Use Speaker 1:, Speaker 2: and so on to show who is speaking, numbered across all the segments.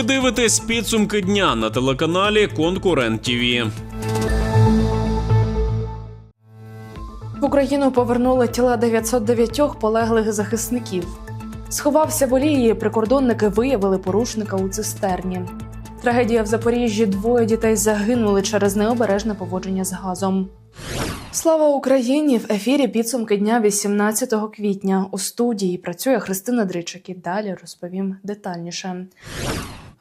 Speaker 1: Ви дивитесь підсумки дня на телеканалі Конкурент ТІВІ.
Speaker 2: В Україну повернули тіла 909 полеглих захисників. Сховався в олії. Прикордонники виявили порушника у цистерні. Трагедія в Запоріжжі. Двоє дітей загинули через необережне поводження з газом. Слава Україні! В ефірі підсумки дня 18 квітня. У студії працює Христина Дричик. І далі розповім детальніше.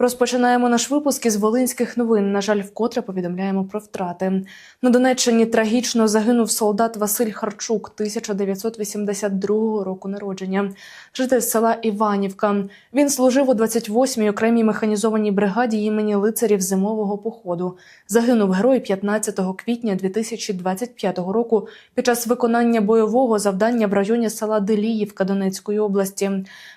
Speaker 2: Розпочинаємо наш випуск із волинських новин. На жаль, вкотре повідомляємо про втрати. На Донеччині трагічно загинув солдат Василь Харчук 1982 року народження, житель села Іванівка. Він служив у 28-й окремій механізованій бригаді імені лицарів зимового походу. Загинув герой 15 квітня 2025 року під час виконання бойового завдання в районі села Деліївка Донецької області.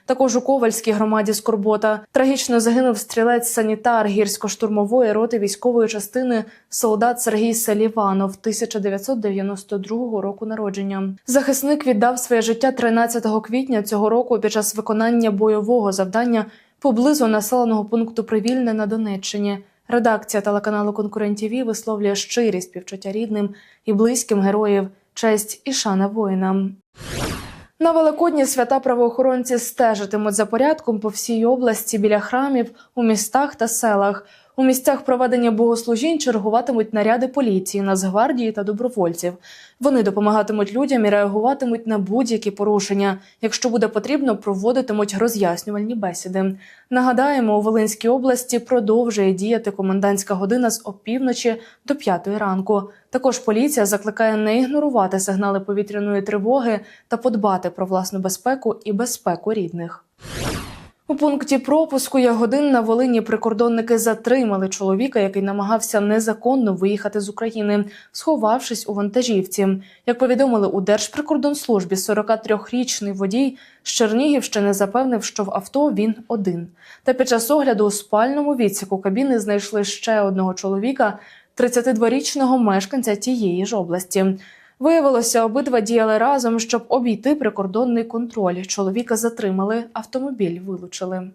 Speaker 2: Також у Ковальській громаді Скорбота трагічно загинув стрілець-санітар гірсько-штурмової роти військової частини солдат Сергій Селіванов 1992 року народження. Захисник віддав своє життя 13 квітня цього року під час виконання бойового завдання поблизу населеного пункту Привільне на Донеччині. Редакція телеканалу Конкурент ТІВІ висловлює щирі співчуття рідним і близьким героїв, честь і шана воїнам. На Великодні свята правоохоронці стежитимуть за порядком по всій області біля храмів, у містах та селах. У місцях проведення богослужінь чергуватимуть наряди поліції, Нацгвардії та добровольців. Вони допомагатимуть людям і реагуватимуть на будь-які порушення. Якщо буде потрібно, проводитимуть роз'яснювальні бесіди. Нагадаємо, у Волинській області продовжує діяти комендантська година з опівночі до п'ятої ранку. Також поліція закликає не ігнорувати сигнали повітряної тривоги та подбати про власну безпеку і безпеку рідних. У пункті пропуску Ягодин на Волині прикордонники затримали чоловіка, який намагався незаконно виїхати з України, сховавшись у вантажівці. Як повідомили у Держприкордонслужбі, 43-річний водій з Чернігівщини запевнив, що в авто він один. Та під час огляду у спальному відсіку кабіни знайшли ще одного чоловіка, 32-річного мешканця тієї ж області. Виявилося, обидва діяли разом, щоб обійти прикордонний контроль. Чоловіка затримали, автомобіль вилучили.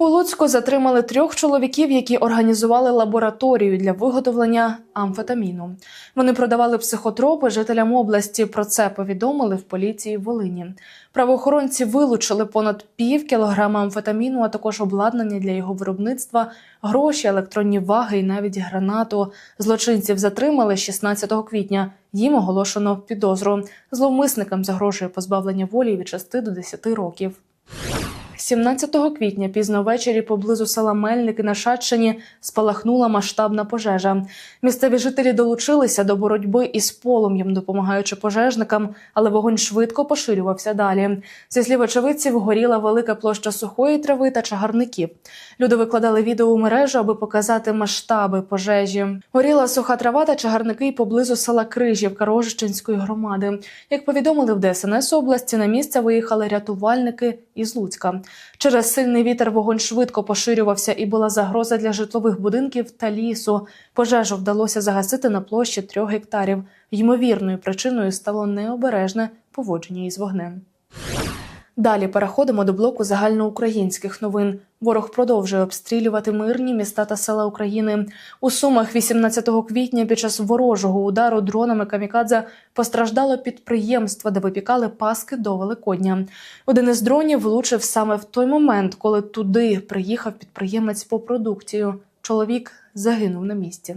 Speaker 2: У Луцьку затримали трьох чоловіків, які організували лабораторію для виготовлення амфетаміну. Вони продавали психотропи жителям області. Про це повідомили в поліції Волині. Правоохоронці вилучили понад пів кілограма амфетаміну, а також обладнання для його виробництва, гроші, електронні ваги і навіть гранату. Злочинців затримали 16 квітня. Їм оголошено підозру. Зловмисникам загрожує позбавлення волі від 6 до 10 років. 17 квітня пізно ввечері поблизу села Мельники на Шатчині спалахнула масштабна пожежа. Місцеві жителі долучилися до боротьби із полум'ям, допомагаючи пожежникам, але вогонь швидко поширювався далі. Зі слів очевидців, горіла велика площа сухої трави та чагарників. Люди викладали відео у мережу, аби показати масштаби пожежі. Горіла суха трава та чагарники поблизу села Крижівка Рожичинської громади. Як повідомили в ДСНС області, на місце виїхали рятувальники із Луцька. Через сильний вітер вогонь швидко поширювався і була загроза для житлових будинків та лісу. Пожежу вдалося загасити на площі трьох гектарів. Ймовірною причиною стало необережне поводження із вогнем. Далі переходимо до блоку загальноукраїнських новин. Ворог продовжує обстрілювати мирні міста та села України. У Сумах 18 квітня під час ворожого удару дронами камікадзе постраждало підприємство, де випікали паски до Великодня. Один із дронів влучив саме в той момент, коли туди приїхав підприємець по продукцію. Чоловік загинув на місці.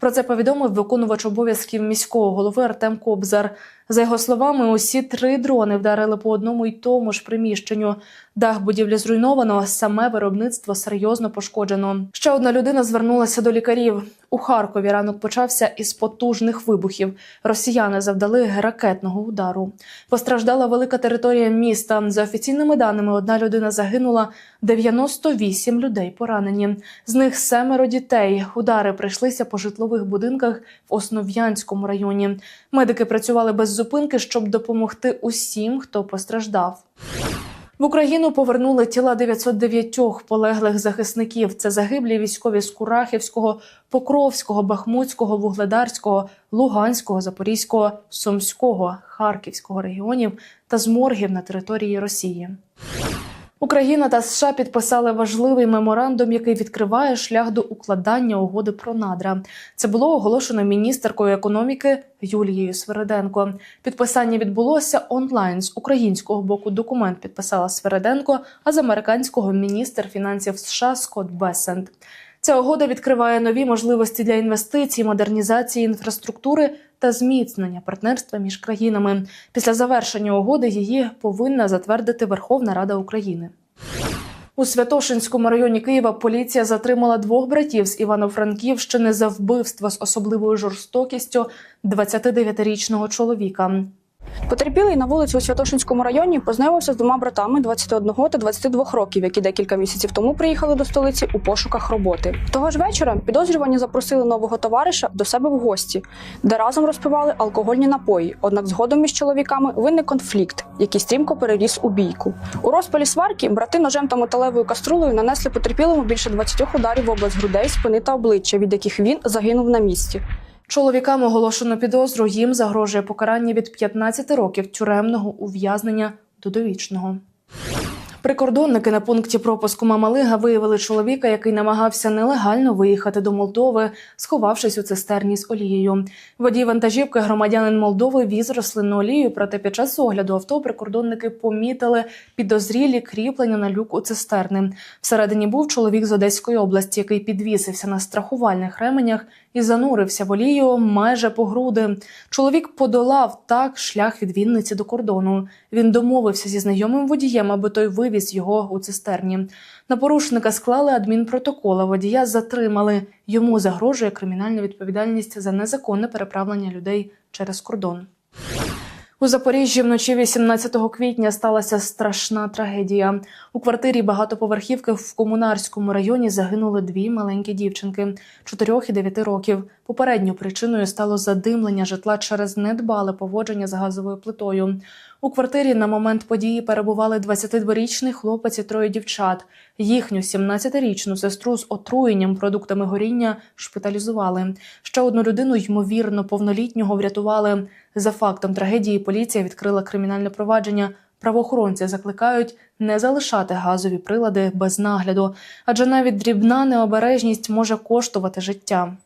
Speaker 2: Про це повідомив виконувач обов'язків міського голови Артем Кобзар. За його словами, усі три дрони вдарили по одному й тому ж приміщенню. Дах будівлі зруйновано, саме виробництво серйозно пошкоджено. Ще одна людина звернулася до лікарів. У Харкові ранок почався із потужних вибухів. Росіяни завдали ракетного удару. Постраждала велика територія міста. За офіційними даними, одна людина загинула, 98 людей поранені. З них семеро дітей. Удари прийшлися по житлових будинках в Основ'янському районі. Медики працювали без зупинки, щоб допомогти усім, хто постраждав. В Україну повернули тіла 909 полеглих захисників. Це загиблі військові з Курахівського, Покровського, Бахмутського, Вугледарського, Луганського, Запорізького, Сумського, Харківського регіонів та з моргів на території Росії. Україна та США підписали важливий меморандум, який відкриває шлях до укладання угоди про надра. Це було оголошено міністеркою економіки Юлією Свериденко. Підписання відбулося онлайн з українського боку. Документ підписала Свериденко, а з американського міністр фінансів США Скотт Бесент. Ця угода відкриває нові можливості для інвестицій, модернізації інфраструктури та зміцнення партнерства між країнами. Після завершення угоди її повинна затвердити Верховна Рада України. У Святошинському районі Києва поліція затримала двох братів з Івано-Франківщини за вбивство з особливою жорстокістю 29-річного чоловіка.
Speaker 3: Потерпілий на вулиці у Святошинському районі познайомився з двома братами 21 та 22 років, які декілька місяців тому приїхали до столиці у пошуках роботи. Того ж вечора підозрювані запросили нового товариша до себе в гості, де разом розпивали алкогольні напої. Однак згодом між чоловіками виник конфлікт, який стрімко переріс у бійку. У розпалі сварки брати ножем та металевою каструлею нанесли потерпілому більше 20 ударів в область грудей, спини та обличчя, від яких він загинув на місці.
Speaker 2: Чоловікам оголошено підозру. Їм загрожує покарання від 15 років тюремного ув'язнення до довічного. Прикордонники на пункті пропуску Мамалига виявили чоловіка, який намагався нелегально виїхати до Молдови, сховавшись у цистерні з олією. Водій вантажівки громадянин Молдови віз рослинну олію, проте під час огляду авто прикордонники помітили підозрілі кріплення на люк у цистерни. Всередині був чоловік з Одеської області, який підвісився на страхувальних ременях і занурився в олію майже по груди. Чоловік подолав так шлях від Вінниці до кордону. Він домовився зі знайомим водієм, аби той вивіз його у цистерні. На порушника склали адмінпротокол, а водія затримали. Йому загрожує кримінальна відповідальність за незаконне переправлення людей через кордон. У Запоріжжі вночі 18 квітня сталася страшна трагедія. У квартирі багатоповерхівки в комунарському районі загинули дві маленькі дівчинки 4 і 9 років. Попередньою причиною стало задимлення житла через недбале поводження з газовою плитою. У квартирі на момент події перебували 22-річний хлопець і троє дівчат. Їхню 17-річну сестру з отруєнням продуктами горіння шпиталізували. Ще одну людину, ймовірно, повнолітнього врятували. За фактом трагедії поліція відкрила кримінальне провадження. Правоохоронці закликають не залишати газові прилади без нагляду, адже навіть дрібна необережність може коштувати життя.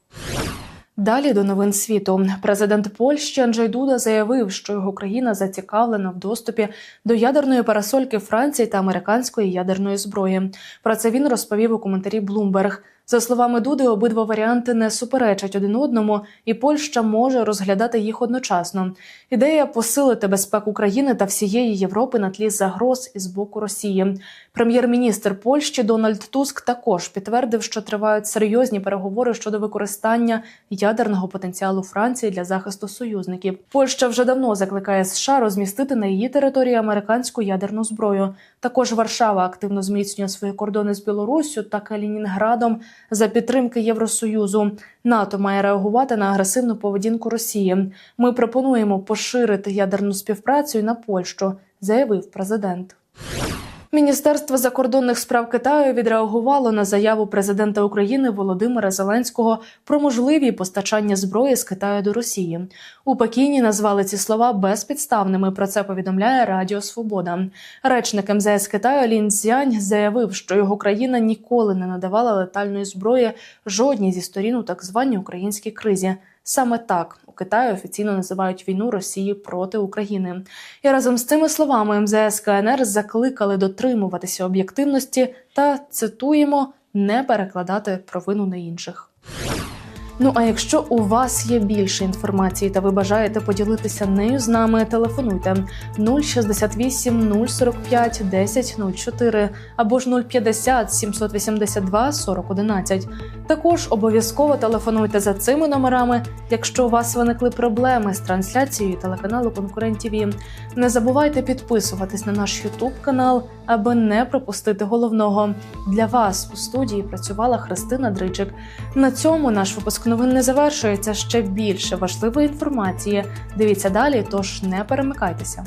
Speaker 2: Далі до новин світу. Президент Польщі Анджей Дуда заявив, що його країна зацікавлена в доступі до ядерної парасольки Франції та американської ядерної зброї. Про це він розповів у коментарі Bloomberg. За словами Дуди, обидва варіанти не суперечать один одному, і Польща може розглядати їх одночасно. Ідея посилити безпеку країни та всієї Європи на тлі загроз із боку Росії. Прем'єр-міністр Польщі Дональд Туск також підтвердив, що тривають серйозні переговори щодо використання ядерного потенціалу Франції для захисту союзників. Польща вже давно закликає США розмістити на її території американську ядерну зброю. Також Варшава активно зміцнює свої кордони з Білоруссю та Калінінградом за підтримки Євросоюзу. НАТО має реагувати на агресивну поведінку Росії. Ми пропонуємо поширити ядерну співпрацю на Польщу, заявив президент. Міністерство закордонних справ Китаю відреагувало на заяву президента України Володимира Зеленського про можливі постачання зброї з Китаю до Росії. У Пекіні назвали ці слова безпідставними. Про це повідомляє Радіо Свобода. Речник МЗС Китаю Лін Цзянь заявив, що його країна ніколи не надавала летальної зброї жодній зі сторін у так званій українській кризі. Саме так у Китаї офіційно називають війну Росії проти України. І разом з цими словами МЗС КНР закликали дотримуватися об'єктивності та цитуємо не перекладати провину на інших. Ну а якщо у вас є більше інформації та ви бажаєте поділитися нею з нами, телефонуйте 068 045 10 04 або ж 050 782 40 11. Також обов'язково телефонуйте за цими номерами, якщо у вас виникли проблеми з трансляцією телеканалу Конкурент ТВ. Не забувайте підписуватись на наш Ютуб канал, аби не пропустити головного. Для вас у студії працювала Христина Дричик. На цьому наш випуск новин не завершується. Ще більше важливої інформації. Дивіться далі, тож не перемикайтеся.